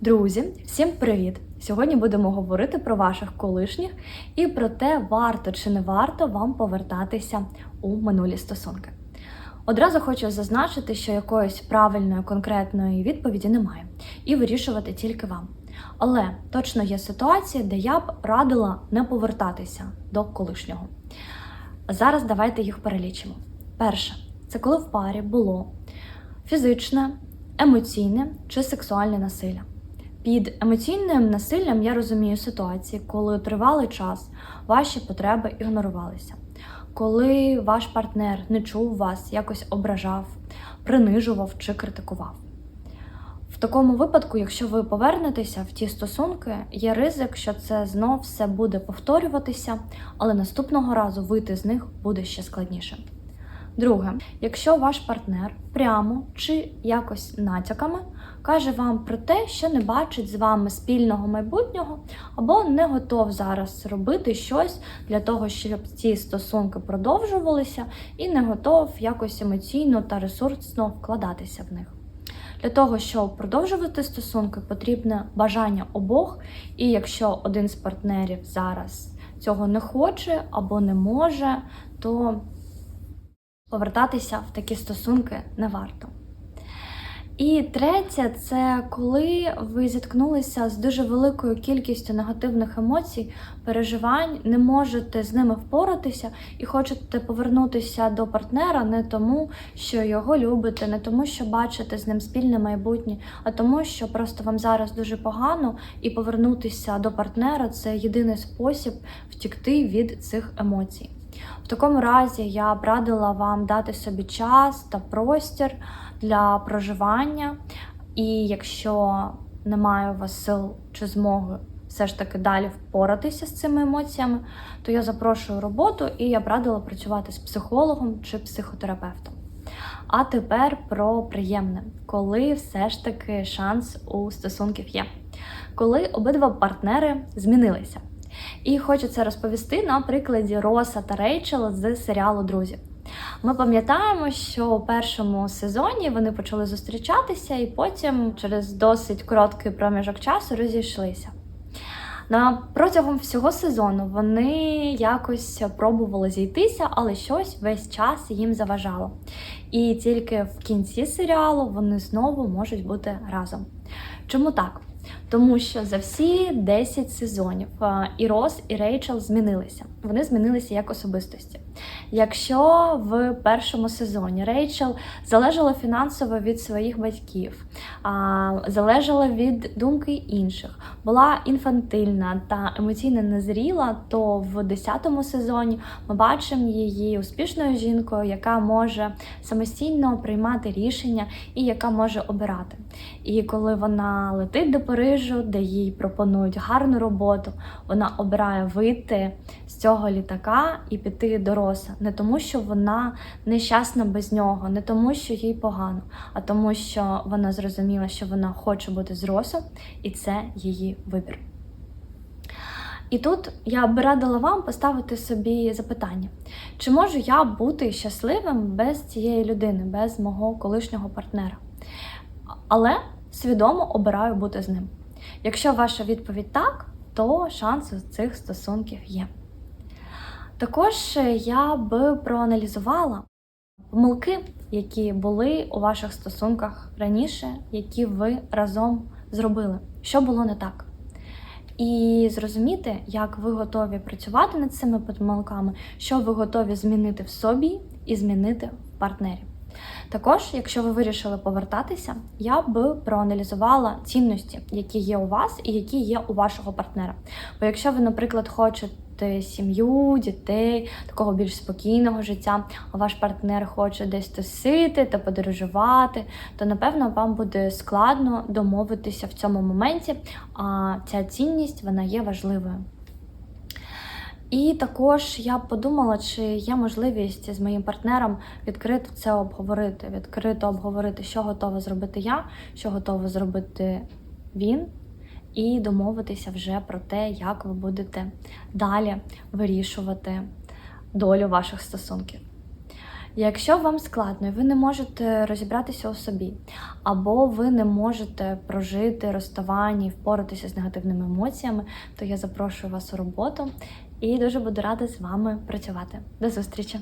Друзі, всім привіт! Сьогодні будемо говорити про ваших колишніх і про те, варто чи не варто вам повертатися у минулі стосунки. Одразу хочу зазначити, що якоїсь правильної конкретної відповіді немає, і вирішувати тільки вам. Але точно є ситуації, де я б радила не повертатися до колишнього. Зараз давайте їх перелічимо. Перше, це коли в парі було фізичне, емоційне чи сексуальне насилля. Під емоційним насиллям я розумію ситуації, коли тривалий час ваші потреби ігнорувалися, коли ваш партнер не чув вас, якось ображав, принижував чи критикував. В такому випадку, якщо ви повернетеся в ті стосунки, є ризик, що це знов все буде повторюватися, але наступного разу вийти з них буде ще складніше. Друге, якщо ваш партнер прямо чи якось натяками каже вам про те, що не бачить з вами спільного майбутнього, або не готов зараз робити щось для того, щоб ці стосунки продовжувалися, і не готов якось емоційно та ресурсно вкладатися в них. Для того, щоб продовжувати стосунки, потрібне бажання обох, і якщо один з партнерів зараз цього не хоче або не може, то повертатися в такі стосунки не варто. І третє, це коли ви зіткнулися з дуже великою кількістю негативних емоцій, переживань, не можете з ними впоратися і хочете повернутися до партнера не тому, що його любите, не тому, що бачите з ним спільне майбутнє, а тому, що просто вам зараз дуже погано, і повернутися до партнера це єдиний спосіб втікти від цих емоцій. В такому разі я б радила вам дати собі час та простір для проживання, і якщо немає у вас сил чи змоги все ж таки далі впоратися з цими емоціями, то я запрошую роботу і я б радила працювати з психологом чи психотерапевтом. А тепер про приємне, коли все ж таки шанс у стосунків є, коли обидва партнери змінилися. І хочу це розповісти на прикладі Роса та Рейчел з серіалу Друзі. Ми пам'ятаємо, що у першому сезоні вони почали зустрічатися і потім, через досить короткий проміжок часу, розійшлися. На протягом всього сезону вони якось пробували зійтися, але щось весь час їм заважало. І тільки в кінці серіалу вони знову можуть бути разом. Чому так? Тому що за всі 10 сезонів і Рос, і Рейчел змінилися. Вони змінилися як особистості. Якщо в першому сезоні Рейчел залежала фінансово від своїх батьків, залежала від думки інших, була інфантильна та емоційно незріла, то в 10-му сезоні ми бачимо її успішною жінкою, яка може самостійно приймати рішення і яка може обирати. І коли вона летить до Парижу, де їй пропонують гарну роботу, вона обирає вийти з цього літака і піти до Роса. Не тому, що вона нещасна без нього, не тому, що їй погано, а тому, що вона зрозуміла, що вона хоче бути з Росом, і це її вибір. І тут я б радила вам поставити собі запитання: чи можу я бути щасливим без цієї людини, без мого колишнього партнера? Але свідомо обираю бути з ним. Якщо ваша відповідь так, то шанс у цих стосунків є. Також я би проаналізувала помилки, які були у ваших стосунках раніше, які ви разом зробили, що було не так. І зрозуміти, як ви готові працювати над цими помилками, що ви готові змінити в собі і змінити в партнері. Також, якщо ви вирішили повертатися, я б проаналізувала цінності, які є у вас і які є у вашого партнера. Бо якщо ви, наприклад, хочете сім'ю, дітей, такого більш спокійного життя, а ваш партнер хоче десь тусити та подорожувати, то напевно вам буде складно домовитися в цьому моменті, а ця цінність вона є важливою. І також я подумала, чи є можливість з моїм партнером відкрито це обговорити, відкрито обговорити, що готова зробити я, що готова зробити він, і домовитися вже про те, як ви будете далі вирішувати долю ваших стосунків. Якщо вам складно і ви не можете розібратися у собі, або ви не можете прожити розставання і впоратися з негативними емоціями, то я запрошую вас у роботу і дуже буду рада з вами працювати. До зустрічі!